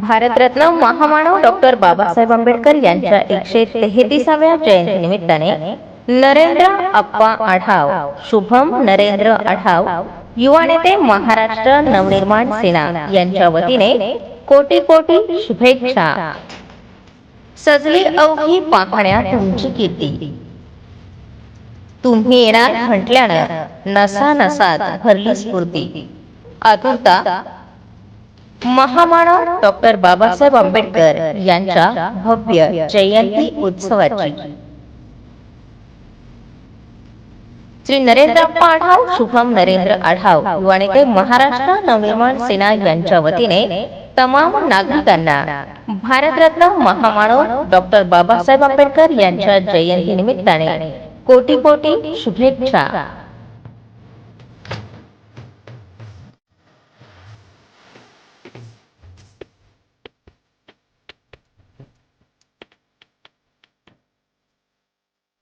भारतरत्न महामानव डॉक्टर बाबासाहेब आंबेडकर यांच्या एकशे तेहतीसाव्या जयंती निमित्ताने नरेंद्र अप्पा आढाव शुभम नरेंद्र आढाव युवा नेते महाराष्ट्र नवनिर्माण सेना यांच्या वतीने कोटी कोटी शुभेच्छा. सजली अवघी पाखण्या तुमची कीर्ती. तुम्ही येणार म्हटल्यानं नसा नसात भरली स्फूर्ती. आतुरता महामानव डॉक्टर बाबासाहेब आंबेडकर यांच्या भव्य जयंती उत्सवाची. श्री नरेंद्र आढाव शुभम नरेंद्र आढाव युवा नेते महाराष्ट्र नवनिर्माण सेना यांच्या वतीने तमाम नागरिकांना भारतरत्न महामानव डॉक्टर बाबासाहेब आंबेडकर यांच्या जयंती निमित्ताने कोटी कोटी शुभेच्छा.